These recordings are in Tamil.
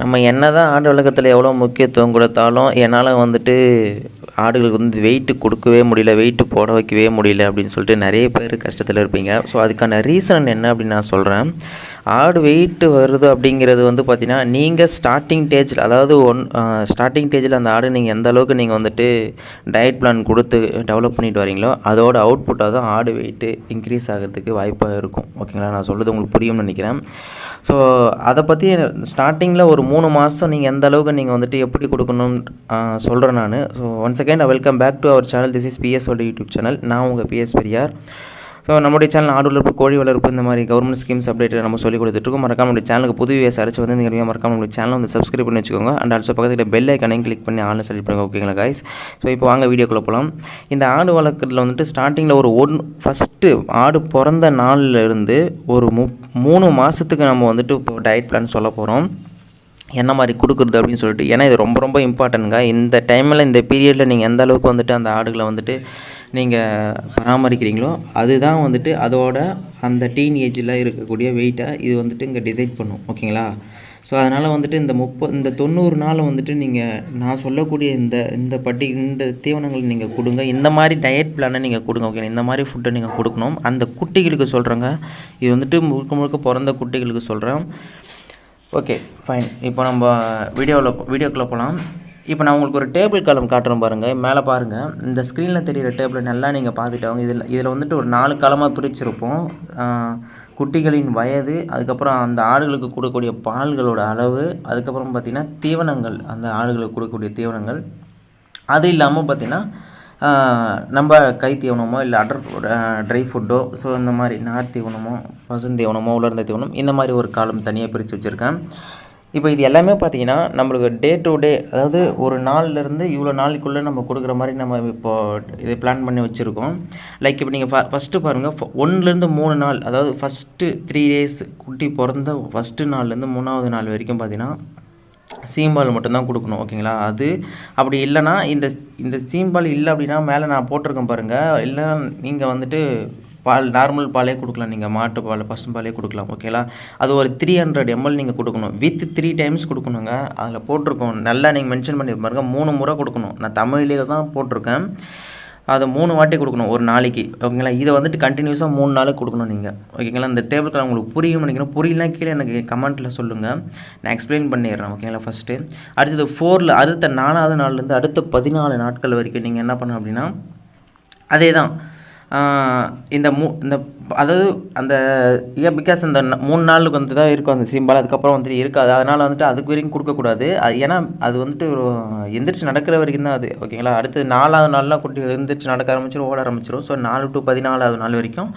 நம்ம என்ன தான் ஆடு வளர்க்கறதுல எவ்வளோ முக்கியத்துவம் கொடுத்தாலும் என்னால் வந்துட்டு ஆடுகளுக்கு வந்து வெயிட்டு கொடுக்கவே முடியல வெயிட்டு போட வைக்கவே முடியல அப்படின்னு சொல்லிட்டு நிறைய பேர் கஷ்டத்தில் இருப்பீங்க. ஸோ அதுக்கான ரீசன் என்ன அப்படின்னு நான் சொல்கிறேன் ஆடு வெயிட்டு வருது அப்படிங்கிறது வந்து பார்த்திங்கன்னா நீங்கள் ஸ்டார்டிங் ஸ்டேஜில் அதாவது ஒன் ஸ்டார்டிங் ஸ்டேஜில் அந்த ஆடு நீங்கள் எந்த அளவுக்கு நீங்கள் வந்துட்டு டயட் பிளான் கொடுத்து டெவலப் பண்ணிட்டு வரீங்களோ அதோட அவுட்புட்டாக தான் ஆடு வெயிட்டு இன்க்ரீஸ் ஆகிறதுக்கு வாய்ப்பாக இருக்கும். ஓகேங்களா நான் சொல்கிறது உங்களுக்கு புரியும்னு நினைக்கிறேன். ஸோ அதை பற்றி ஸ்டார்டிங்கில் ஒரு மூணு மாதம் நீங்கள் எந்த அளவுக்கு நீங்கள் வந்துட்டு எப்படி கொடுக்கணும்னு சொல்கிறேன் நான். So one second welcome back to our channel this is PS world YouTube channel நான் உங்கள் பிஎஸ் பெரியார் ஸோ நம்முடைய சேனல் ஆடு வளர்ப்பு கோழி வளர்ப்பு இந்த மாதிரி கவர்மெண்ட் ஸ்கீம்ஸ் அப்டேட் நம்ம சொல்லி கொடுத்துட்ருக்கோம். மறக்காம நம்முடைய சேனலுக்கு புது வியூஸ் அரைச்சி வந்து நீங்கள் மறக்காம நம்முடைய சேனல் வந்து சப்ஸ்கிரைப் பண்ணி வச்சுக்கோங்க. அண்ட் ஆல்சோ பக்கத்தில் பெல் ஐக்கனையும் கிளிக் பண்ணி ஆன்லைன் செலக்ட் பண்ணுங்க ஓகேங்களா கைஸ் ஸோ இப்போ வாங்க வீடியோக்குள்ளே போகலாம் இந்த ஆடு வளர்க்குறதுல வந்துட்டு ஸ்டார்டிங்கில் ஒரு ஒன் ஃபஸ்ட்டு ஆடு பிறந்த நாளில் இருந்து ஒரு மு மூணு மாதத்துக்கு நம்ம வந்துட்டு இப்போ டயட் பிளான் சொல்ல போகிறோம் என்ன மாதிரி கொடுக்குறது அப்படின்னு சொல்லிட்டு ஏன்னா இது ரொம்ப ரொம்ப இம்பார்ட்டன்ட்ங்க இந்த டைமில் இந்த பீரியடில் நீங்கள் எந்த அளவுக்கு வந்துட்டு அந்த ஆடுகளை வந்துட்டு நீங்கள் பராமரிக்கிறீங்களோ அதுதான் வந்துட்டு அதோட அந்த டீன் ஏஜில் இருக்கக்கூடிய வெயிட்டை இது வந்துட்டு இங்கே டிசைட் பண்ணும். ஓகேங்களா? ஸோ அதனால் வந்துட்டு இந்த முப்ப இந்த தொண்ணூறு நாள் வந்துட்டு நீங்கள் நான் சொல்லக்கூடிய இந்த இந்த பட்டி இந்த தீவனங்களை நீங்கள் கொடுங்க. இந்த மாதிரி டயட் பிளானை நீங்கள் கொடுங்க ஓகே இந்த மாதிரி ஃபுட்டை நீங்கள் கொடுக்கணும். அந்த குட்டிகளுக்கு சொல்கிறேங்க இது வந்துட்டு முழுக்க முழுக்க பிறந்த குட்டிகளுக்கு சொல்கிறேன் ஓகே ஃபைன் இப்போ நம்ம வீடியோவில் வீடியோக்குள்ளே போகலாம் இப்போ நான் உங்களுக்கு ஒரு டேபிள் காலம் காட்டுறேன் பாருங்கள் மேலே பாருங்கள் இந்த ஸ்க்ரீனில் தெரிகிற டேபிளை நல்லா நீங்கள் பார்த்துட்டாங்க இதில் இதில் வந்துட்டு ஒரு நாலு காலமாக பிரிச்சிருப்போம். குட்டிகளின் வயது அதுக்கப்புறம் அந்த ஆடுகளுக்கு கொடுக்கக்கூடிய பால்களோட அளவு அதுக்கப்புறம் பார்த்திங்கன்னா தீவனங்கள் அந்த ஆடுகளுக்கு கொடுக்கக்கூடிய தீவனங்கள். அது இல்லாமல் பார்த்திங்கன்னா நம்ம கை தீவனமோ இல்லை அடர் ட்ரை ஃபுட்டோ ஸோ இந்த மாதிரி நார் தீவனமோ பசுந்தீவனமோ உலர்ந்த தீவனம் இந்த மாதிரி ஒரு காலம் தனியாக பிரித்து வச்சுருக்கேன். இப்போ இது எல்லாமே பார்த்தீங்கன்னா நம்மளுக்கு டே டு டே அதாவது ஒரு நாள்லேருந்து இவ்வளோ நாளைக்குள்ளே நம்ம கொடுக்குற மாதிரி நம்ம இப்போது இது பிளான் பண்ணி வச்சுருக்கோம். லைக் இப்போ நீங்கள் ஃப ஃபஸ்ட்டு பாருங்கள் ஒன்றுலேருந்து மூணு நாள் அதாவது ஃபஸ்ட்டு த்ரீ டேஸ் குட்டி பிறந்த ஃபஸ்ட்டு நாள்லேருந்து மூணாவது நாள் வரைக்கும் பார்த்தீங்கன்னா சீம்பால் மட்டும்தான் கொடுக்கணும் ஓகேங்களா? அது அப்படி இல்லைன்னா இந்த இந்த சீம்பால் இல்லை அப்படின்னா மேலே நான் போட்டிருக்கேன் பாருங்கள் இல்லை நீங்கள் வந்துட்டு பால் நார்மல் பாலே கொடுக்கலாம் நீங்கள் மாட்டு பால் பசும்பாலே கொடுக்கலாம் ஓகேங்களா அது ஒரு த்ரீ ஹண்ட்ரட் எம்எல் நீங்கள் கொடுக்கணும். வித் த்ரீ டைம்ஸ் கொடுக்கணுங்க. அதில் போட்டிருக்கோம். நல்லா நீங்கள் மென்ஷன் பண்ணி பாருங்கள் மூணு முறை கொடுக்கணும். நான் தமிழ்லேயே தான் போட்டிருக்கேன். அதை மூணு வாட்டி கொடுக்கணும் ஒரு நாளைக்கு. ஓகேங்களா இதை வந்துட்டு கண்டினியூஸாக மூணு நாளைக்கு கொடுக்கணும் நீங்கள் ஓகேங்களா இந்த டேபிள் கலர் உங்களுக்கு புரியும் நினைக்கிறேன். புரியலாம் கீழே எனக்கு கமெண்ட்டில் சொல்லுங்கள் நான் எக்ஸ்பிளைன் பண்ணிடுறேன் ஓகேங்களா ஃபஸ்ட்டு அடுத்தது ஃபோரில் அடுத்த நாலாவது நாள்லேருந்து அடுத்த பதினாலு நாட்கள் வரைக்கும் நீங்கள் என்ன பண்ணணும் அப்படின்னா அதே தான் இந்த மூ இந்த அதாவது அந்த ஏன் பிகாஸ் இந்த மூணு நாளுக்கு வந்து தான் இருக்கும் அந்த சிம்பால். அதுக்கப்புறம் வந்துட்டு இருக்காது. அதனால் வந்துட்டு அதுக்கு வரைக்கும் கொடுக்கக்கூடாது அது ஏன்னா அது வந்துட்டு ஒரு எந்திரிச்சு நடக்கிற வரைக்கும் தான் அது. ஓகேங்களா? அடுத்து நாலாவது நாள்லாம் குட்டி எந்திரிச்சு நடக்க ஆரம்பிச்சிடும் ஓட ஆரம்பிச்சிடும் ஸோ நாலு டு பதினாலாவது நாள் வரைக்கும்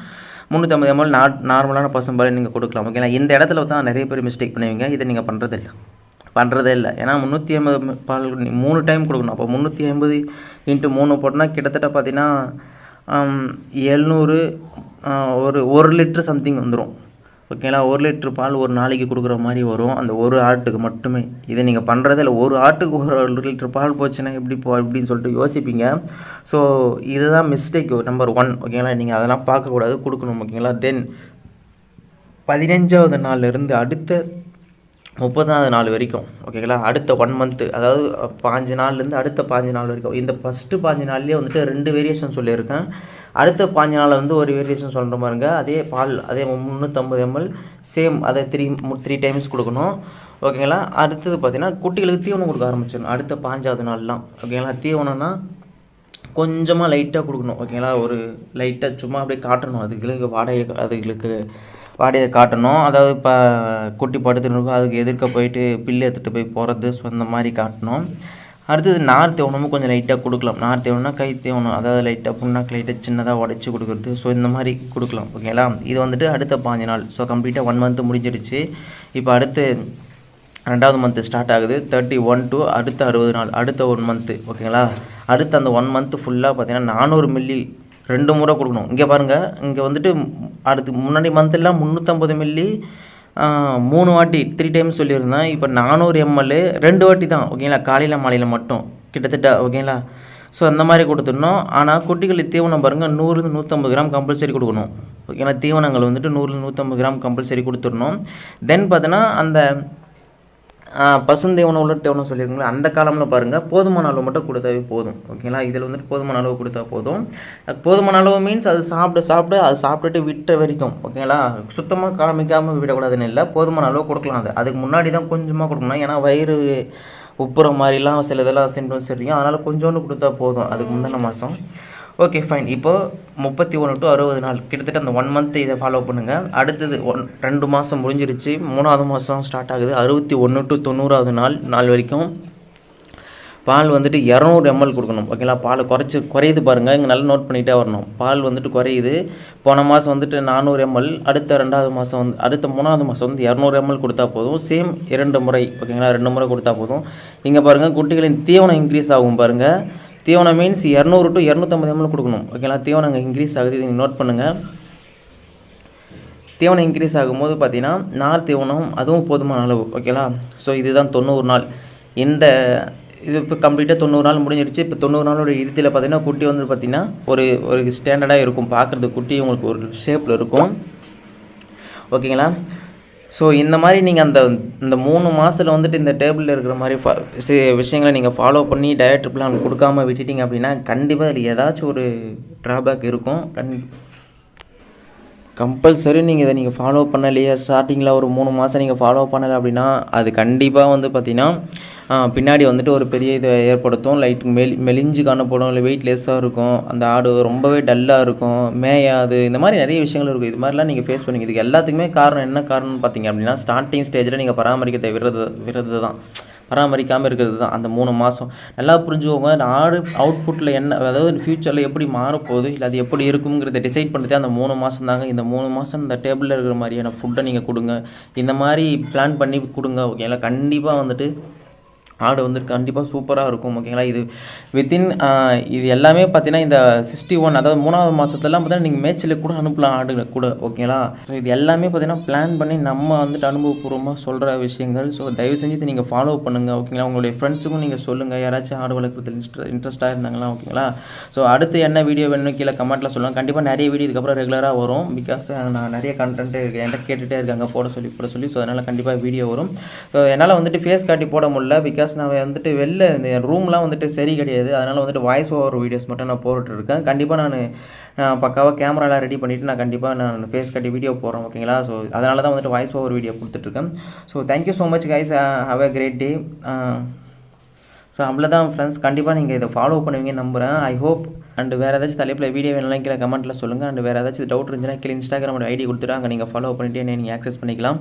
முந்நூற்றம்பது எம்எல் நா நார்மலான பசும்பால் நீங்கள் கொடுக்கலாம். ஓகேங்களா? இந்த இடத்துல தான் நிறைய பேர் மிஸ்டேக் பண்ணுவீங்க. இதை நீங்கள் பண்ணுறது இல்லை. பண்ணுறதே இல்லை. ஏன்னா முந்நூற்றி ஐம்பது பால் மூணு டைம் கொடுக்கணும். அப்போ முந்நூற்றி ஐம்பது இன்ட்டு மூணு போட்டோன்னா கிட்டத்தட்ட பார்த்தீங்கன்னா எழுநூறு ஒரு ஒரு லிட்ரு சம்திங் வந்துடும் ஓகேங்களா ஒரு லிட்ரு பால் ஒரு நாளைக்கு கொடுக்குற மாதிரி வரும். அந்த ஒரு ஆட்டுக்கு மட்டுமே. இதை நீங்கள் பண்ணுறதே இல்லை. ஒரு ஆட்டுக்கு ஒரு லிட்ரு பால் போச்சுன்னா எப்படி போ அப்படின்னு சொல்லிட்டு யோசிப்பீங்க. ஸோ இதுதான் மிஸ்டேக் நம்பர் ஒன் ஓகேங்களா நீங்கள் அதெல்லாம் பார்க்கக்கூடாது. கொடுக்கணும். ஓகேங்களா தென் பதினஞ்சாவது நாள்லேருந்து அடுத்த முப்பதாவது நாள் வரைக்கும் ஓகேங்களா அடுத்த ஒன் மந்த்து அதாவது பாஞ்சு நாள்லேருந்து அடுத்த பாஞ்சு நாள் வரைக்கும். இந்த ஃபஸ்ட்டு பாஞ்சு நாள்லேயே வந்துட்டு ரெண்டு வேரியேஷன் சொல்லியிருக்கேன். அடுத்த பாஞ்சு நாளில் வந்து ஒரு வேரியேஷன் சொல்கிற பாருங்க. அதே பால் அதே முந்நூற்றம்பது எம்எல் சேம் அதை த்ரீ த்ரீ டைம்ஸ் கொடுக்கணும். ஓகேங்களா அடுத்தது பார்த்தீங்கன்னா குட்டிகளுக்கு தீவனம் கொடுக்க ஆரம்பிச்சிடணும். அடுத்த பாஞ்சாவது நாள்லாம். ஓகேங்களா தீவனம்னா கொஞ்சமாக லைட்டாக கொடுக்கணும். ஓகேங்களா ஒரு லைட்டாக சும்மா அப்படியே காட்டணும். அதுகளுக்கு வாடகை அதுகளுக்கு பாடியை காட்டணும். அதாவது இப்போ குட்டி படுத்துட்டு இருக்கும். அதுக்கு எதிர்க்க போயிட்டு பில்லு எடுத்துகிட்டு போய் போகிறது ஸோ அந்த மாதிரி காட்டணும். அடுத்தது நார் தேவனமும் கொஞ்சம் லைட்டாக கொடுக்கலாம். நார் தேவனா கை தேவனம் அதாவது லைட்டாக புண்ணாக்கு லைட்டாக சின்னதாக உடச்சி கொடுக்குறது. ஸோ இந்த மாதிரி கொடுக்கலாம். ஓகேங்களா இது வந்துட்டு அடுத்த பாஞ்சு நாள். ஸோ கம்ப்ளீட்டாக ஒன் மந்த்து முடிஞ்சிருச்சு. இப்போ அடுத்து ரெண்டாவது மந்த்து ஸ்டார்ட் ஆகுது. தேர்ட்டி ஒன் டு அடுத்த அறுபது நாள். அடுத்த ஒன் மந்த்து ஓகேங்களா அடுத்த அந்த ஒன் மந்த்து ஃபுல்லாக பார்த்தீங்கன்னா நானூறு மில்லி ரெண்டு முறை கொடுக்கணும். இங்கே பாருங்கள் இங்கே வந்துட்டு அடுத்து முன்னாடி மந்த்தெல்லாம் முந்நூற்றம்பது மில்லி மூணு வாட்டி த்ரீ டைம்ஸ் சொல்லியிருந்தேன். இப்போ நானூறு எம்எல் ரெண்டு வாட்டி தான் ஓகேங்களா காலையில் மாலையில் மட்டும். கிட்டத்தட்ட ஓகேங்களா ஸோ அந்த மாதிரி கொடுத்துடணும். ஆனால் குட்டிகளுக்கு தீவனம் பாருங்கள் நூறுலேருந்து நூற்றம்பது கிராம் கம்பல்சரி கொடுக்கணும். ஓகேங்களா தீவனங்கள் வந்துட்டு நூறுலேருந்து நூற்றம்பது கிராம் கம்பல்சரி கொடுத்துடணும். தென் பார்த்தோன்னா அந்த பசுந்தேவனம் உள்ள தேவனம் சொல்லியிருக்கீங்களா? அந்த காலமில் பாருங்கள் போதுமான அளவு மட்டும் கொடுத்தாவே போதும். ஓகேங்களா? இதில் வந்துட்டு போதுமான அளவு கொடுத்தா போதும். போதுமான அளவு மீன்ஸ் அது சாப்பிட சாப்பிட அது சாப்பிட்டுட்டு விட்டுற வரைக்கும் ஓகேங்களா? சுத்தமாக காமிக்காமல் விடக்கூடாதுன்னு இல்லை போதுமான அளவு கொடுக்கலாம் அது. அதுக்கு முன்னாடி தான் கொஞ்சமாக கொடுக்கணும். ஏன்னா வயிறு உப்புற மாதிரிலாம் சில இதெல்லாம் சிம்டம்ஸ் தெரியும். அதனால் கொஞ்சோண்டு கொடுத்தா போதும். அதுக்கு முந்தின மாதம் ஓகே ஃபைன் இப்போது முப்பத்தி ஒன்று டு அறுபது நாள் கிட்டத்தட்ட அந்த ஒன் மந்த் இதை ஃபாலோ பண்ணுங்கள் அடுத்தது ஒன் ரெண்டு மாதம் முடிஞ்சிருச்சு. மூணாவது மாதம் ஸ்டார்ட் ஆகுது. அறுபத்தி ஒன்று டு தொண்ணூறாவது நாள் நாள் வரைக்கும் பால் வந்துட்டு இரநூறு எம்எல் கொடுக்கணும். ஓகேங்களா பால் குறைச்சி குறையுது பாருங்கள் இங்கே நல்லா நோட் பண்ணிகிட்டே வரணும். பால் வந்துட்டு குறையுது. போன மாதம் வந்துட்டு நானூறு எம்எல் அடுத்த ரெண்டாவது மாதம் வந்து அடுத்த மூணாவது மாதம் வந்து இரநூறு எம்எல் கொடுத்தா போதும். சேம் இரண்டு முறை ஓகேங்களா ரெண்டு முறை கொடுத்தா போதும். இங்கே பாருங்கள் குட்டிகளின் தீவனம் இன்க்ரீஸ் ஆகும் பாருங்கள் தீவனம் மீன்ஸ் இரநூறு டு இரநூத்தம்பது எம்எல் கொடுக்கணும். ஓகேங்களா தீவனம் அங்கே இன்க்ரீஸ் ஆகுது. நீங்கள் நோட் பண்ணுங்கள் தீவனம் இன்க்ரீஸ் ஆகும்போது பார்த்தீங்கன்னா நார் தீவனம் அதுவும் போதுமான அளவு. ஓகேங்களா ஸோ இதுதான் தொண்ணூறு நாள். இந்த இது இப்போ கம்ப்ளீட்டாக தொண்ணூறு நாள் முடிஞ்சிருச்சு. இப்போ தொண்ணூறு நாளோட இறுதியில் பார்த்தீங்கன்னா குட்டி வந்து பார்த்திங்கன்னா ஒரு ஒரு ஸ்டாண்டர்டாக இருக்கும். பார்க்குறது குட்டி உங்களுக்கு ஒரு ஷேப்பில் இருக்கும். ஓகேங்களா ஸோ இந்த மாதிரி நீங்கள் அந்த இந்த மூணு மாதத்தில் வந்துட்டு இந்த டேபிளில் இருக்கிற மாதிரி ஃபா விஷயங்களை நீங்கள் ஃபாலோ பண்ணி டயட் பிளான் கொடுக்காம விட்டுட்டீங்க அப்படின்னா கண்டிப்பாக அதில் ஏதாச்சும் ஒரு ட்ராபேக் இருக்கும். கண் கம்பல்சரி நீங்கள் இதை நீங்கள் ஃபாலோ பண்ணலையே ஸ்டார்டிங்கில் ஒரு மூணு மாதம் நீங்கள் ஃபாலோ பண்ணலை அப்படின்னா அது கண்டிப்பாக வந்து பார்த்திங்கன்னா பின்னாடி வந்துட்டு ஒரு பெரிய இதை ஏற்படுத்தும். லைட் மெலி மெலிஞ்சு காணப்படும் இல்லை வெயிட்லெஸ்ஸாக இருக்கும். அந்த ஆடு ரொம்பவே டல்லாக இருக்கும். மேயாது. இந்த மாதிரி நிறைய விஷயங்கள் இருக்கும். இது மாதிரிலாம் நீங்கள் ஃபேஸ் பண்ணுங்க. இதுக்கு எல்லாத்துக்குமே காரணம் என்ன காரணம்னு பார்த்தீங்க அப்படின்னா ஸ்டார்டிங் ஸ்டேஜில் நீங்கள் பராமரிக்கிறத விரது விரது தான் பராமரிக்காமல் இருக்கிறது தான் அந்த மூணு மாதம் நல்லா புரிஞ்சுக்கோங்க. அந்த ஆடு அவுட்புட்டில் என்ன அதாவது ஃப்யூச்சரில் எப்படி மாறப்போகுது இல்லை அது எப்படி இருக்குங்கிறத டிசைட் பண்ணுறதே அந்த மூணு மாதம் தாங்க இந்த மூணு மாதம் இந்த டேபிளில் இருக்கிற மாதிரியான ஃபுட்டை நீங்கள் கொடுங்க. இந்த மாதிரி பிளான் பண்ணி கொடுங்க. ஓகேங்களா கண்டிப்பாக வந்துட்டு ஆடு வந்துட்டு கண்டிப்பாக சூப்பராக இருக்கும் ஓகேங்களா இது வித்தின் இது எல்லாமே பார்த்தீங்கன்னா இந்த சிக்ஸ்டி ஒன் அதாவது மூணாவது மாதத்துலலாம் பார்த்தீங்கன்னா நீங்கள் மேய்ச்சலுக்கு கூட அனுப்பலாம் ஆடுகளை கூட ஓகேங்களா இது எல்லாமே பார்த்தீங்கன்னா பிளான் பண்ணி நம்ம வந்துட்டு அனுபவபூர்வமாக சொல்கிற விஷயங்கள். ஸோ தயவு செஞ்சு இதை நீங்கள் ஃபாலோ பண்ணுங்கள் ஓகேங்களா உங்களுடைய ஃப்ரெண்ட்ஸுக்கும் நீங்கள் சொல்லுங்கள் யாராச்சும் ஆடு வளர்க்குறதுல இன்ட்ரெஸ்ட் இன்ட்ரெஸ்ட்டாக இருந்தாங்களா ஓகேங்களா ஸோ அடுத்து என்ன வீடியோ வேணும் கீழே கமெண்ட்டில் சொல்லுங்கள் கண்டிப்பாக நிறைய வீடியோ இதுக்கப்புறம் ரெகுலராக வரும். பிகாஸ் நான் நிறைய கண்டென்ட் என்கிட்ட கேட்டுகிட்டே இருக்காங்க. போட சொல்லி போட சொல்லி. ஸோ அதனால் கண்டிப்பாக வீடியோ வரும். ஸோ என்னால் வந்துட்டு ஃபேஸ் காட்டி போட முடியல. பிகாஸ் நான் வந்துட்டு வெளில இந்த ரூம்லாம் வந்துட்டு சரி கிடையாது. அதனால் வந்துட்டு வாய்ஸ் ஓவர் வீடியோஸ் மட்டும் நான் போட்டுட்ருக்கேன். கண்டிப்பாக நான் நான் பக்காவாக கேமராலாம் ரெடி பண்ணிவிட்டு நான் கண்டிப்பாக நான் ஃபேஸ் காட்டி வீடியோ போடுறேன் ஓகேங்களா ஸோ அதனால தான் வந்துட்டு வாய்ஸ் ஓவர் வீடியோ கொடுத்துட்ருக்கேன். So thank you so much guys have a great day so அவ்வளோதான் ஃப்ரெண்ட்ஸ் கண்டிப்பாக நீங்கள் இதை ஃபாலோ பண்ணுவீங்கன்னு நம்புகிறேன் ஐ ஹோப் அண்ட் வேறு ஏதாச்சும் தலைப்பில் வீடியோ வேணும்லாம் கீழே கமெண்ட்டில் சொல்லுங்கள் அண்ட் வேறு ஏதாச்சும் டவுட் இருந்துச்சுன்னா கீழே இன்ஸ்டாகிராமோட ஐடி கொடுத்துட்டு அங்கே நீங்கள் ஃபாலோ பண்ணிவிட்டு நீங்கள் ஆக்சஸ் பண்ணிக்கலாம்.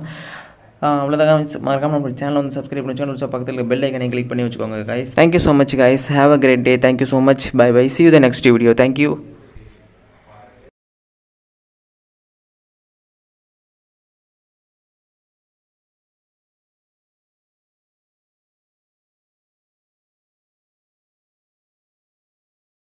அவ்வளோதான் மறக்காம நம்ம சேனல் வந்து சப்ஸ்கிரைப் பண்ணி சேனல் பக்கத்தில் பெல் ஐக்கனை கிளிக் பண்ணி வச்சுக்கோங்க guys thank you so much guys have a great day thank you so much bye bye see you the next video thank you